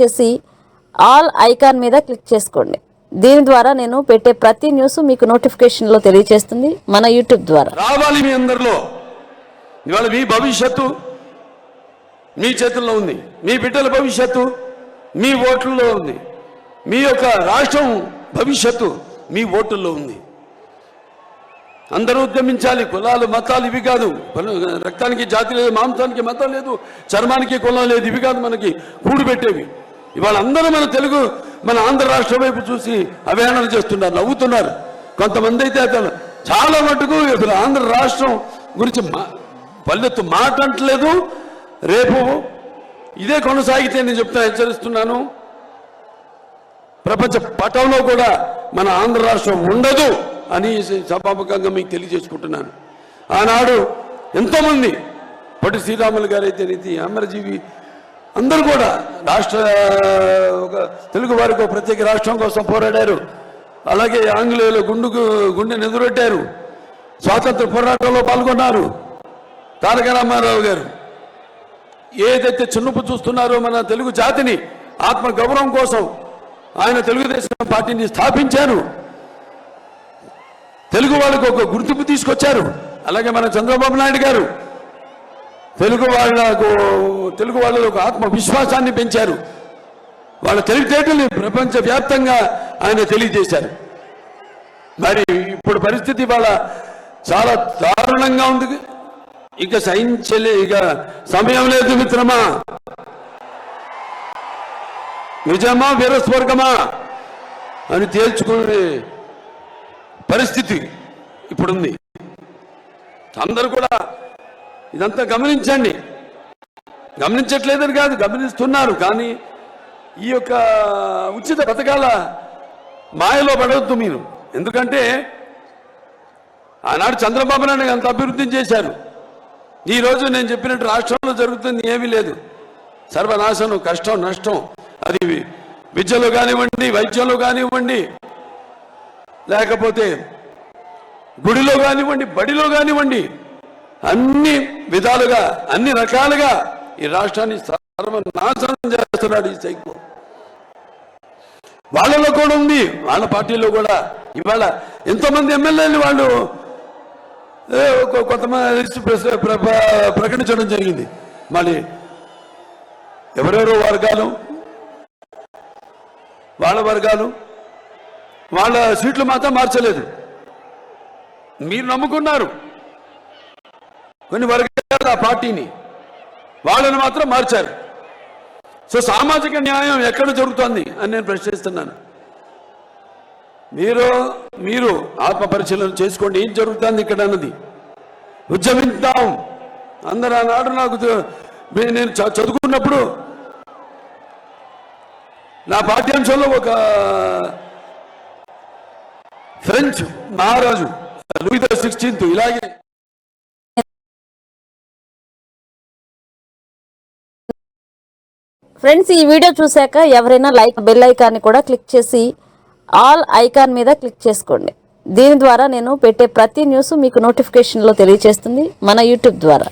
చేసి all icon మీద click చేసుకోండి. దీని ద్వారా నేను పెట్టే ప్రతి న్యూస్ మీకు నోటిఫికేషన్లో తెలియజేస్తుంది మన యూట్యూబ్ ద్వారా. రావాలి మీ అందరిలో. ఇవాళ మీ భవిష్యత్తు మీ చేతుల్లో ఉంది. మీ బిడ్డల భవిష్యత్తు మీ ఓట్లలో ఉంది. మీ యొక్క రాష్ట్రం భవిష్యత్తు మీ ఓటుల్లో ఉంది. అందరూ ఉద్యమించాలి. కులాలు మతాలు ఇవి కాదు. రక్తానికి జాతి లేదు మాంసానికి మతం లేదు చర్మానికి కులం లేదు ఇవి కాదు మనకి కూడు పెట్టేవి. ఇవాళ అందరూ మన తెలుగు మన ఆంధ్ర రాష్ట్రం వైపు చూసి అవేళన చేస్తున్నారు నవ్వుతున్నారు. కొంతమంది అయితే అతను చాలా మటుకు ఇప్పుడు ఆంధ్ర రాష్ట్రం గురించి మా- పల్లెత్తు మాట అంటలేదు. రేపు ఇదే కొనసాగితే నేను చెప్తా హెచ్చరిస్తున్నాను. ప్రపంచ పటంలో కూడా మన ఆంధ్ర రాష్ట్రం ఉండదు అని సభాముఖంగా మీకు తెలియజేసుకుంటున్నాను. ఆనాడు ఎంతోమంది పొట్టి శ్రీరాములు గారు అయితే అమరజీవి అందరూ కూడా రాష్ట్ర ఒక తెలుగు వారికి ఒక ప్రత్యేక రాష్ట్రం కోసం పోరాడారు. అలాగే ఆంగ్లేయులు గుండుకు గుండె ఎదురొట్టారు స్వాతంత్ర పోరాటంలో పాల్గొన్నారు. తారక రామారావు గారు. ఏదైతే చిన్నపు చూస్తున్నారో మన తెలుగు జాతిని ఆత్మ గౌరవం కోసం ఆయన తెలుగుదేశం పార్టీని స్థాపించారు. తెలుగు వాళ్ళకు ఒక గుర్తింపు తీసుకొచ్చారు. అలాగే మన చంద్రబాబు నాయుడు గారు. తెలుగు వాళ్ళకు తెలుగు వాళ్ళలో ఒక ఆత్మవిశ్వాసాన్ని పెంచారు. వాళ్ళ తెలివితేటల్ని ప్రపంచ వ్యాప్తంగా ఆయన తెలియజేశారు. మరి ఇప్పుడు పరిస్థితి వాళ్ళ చాలా దారుణంగా ఉంది. ఇక సహించలే ఇక సమయం లేదు మిత్రమా. నిజమా వీరస్వర్గమా అని తేల్చుకునే పరిస్థితి ఇప్పుడుంది. అందరూ కూడా ఇదంతా గమనించండి. గమనించట్లేదని కాదు గమనిస్తున్నారు. కానీ ఈ యొక్క ఉచిత పథకాల మాయలో పడవద్దు మీరు. ఎందుకంటే ఆనాడు చంద్రబాబు నాయుడు అంత అభివృద్ధి చేశారు. ఈ రోజు నేను చెప్పినట్టు రాష్ట్రంలో జరుగుతుంది ఏమీ లేదు. సర్వనాశనం కష్టం నష్టం. అది విద్యలో కానివ్వండి వైద్యంలో కానివ్వండి లేకపోతే గుడిలో కానివ్వండి బడిలో కానివ్వండి అన్ని విధాలుగా అన్ని రకాలుగా ఈ రాష్ట్రాన్ని సర్వనాశనం చేస్తున్నాడు ఈ సైకో. వాళ్ళలో కూడా ఉంది వాళ్ళ పార్టీలో కూడా. ఇవాళ ఎంతోమంది ఎమ్మెల్యేలు వాళ్ళు కొంతమంది లిస్టు ప్ర- ప్రకటించడం జరిగింది. మళ్ళీ ఎవరెవరో వర్గాలు వాళ్ళ వర్గాలు వాళ్ళ సీట్లు మాత్రం మార్చలేదు. మీరు నమ్ముకున్నారు. కొన్ని వర్గాలు ఆ పార్టీని వాళ్ళని మాత్రం మార్చారు. సో సామాజిక న్యాయం ఎక్కడ జరుగుతోంది అని నేను ప్రశ్నిస్తున్నాను. మీరు మీరు ఆత్మ పరిశీలన చేసుకోండి ఏం జరుగుతుంది ఇక్కడ అన్నది. ఉద్యమిద్దాం. అందరు ఆనాడు నాకు నేను చ- చదువుకున్నప్పుడు నా పాఠ్యాంశంలో ఒక ఫ్రెంచ్ మహారాజు లూయి సిక్స్టీన్త్ ఇలాగే ఫ్రెండ్స్ ఈ వీడియో చూశాక ఎవరైనా లైక్ బెల్ ఐకాన్ని కూడా క్లిక్ చేసి ఆల్ ఐకాన్ మీద క్లిక్ చేసుకోండి. దీని ద్వారా నేను పెట్టే ప్రతి న్యూస్ మీకు నోటిఫికేషన్లో తెలియజేస్తుంది మన యూట్యూబ్ ద్వారా.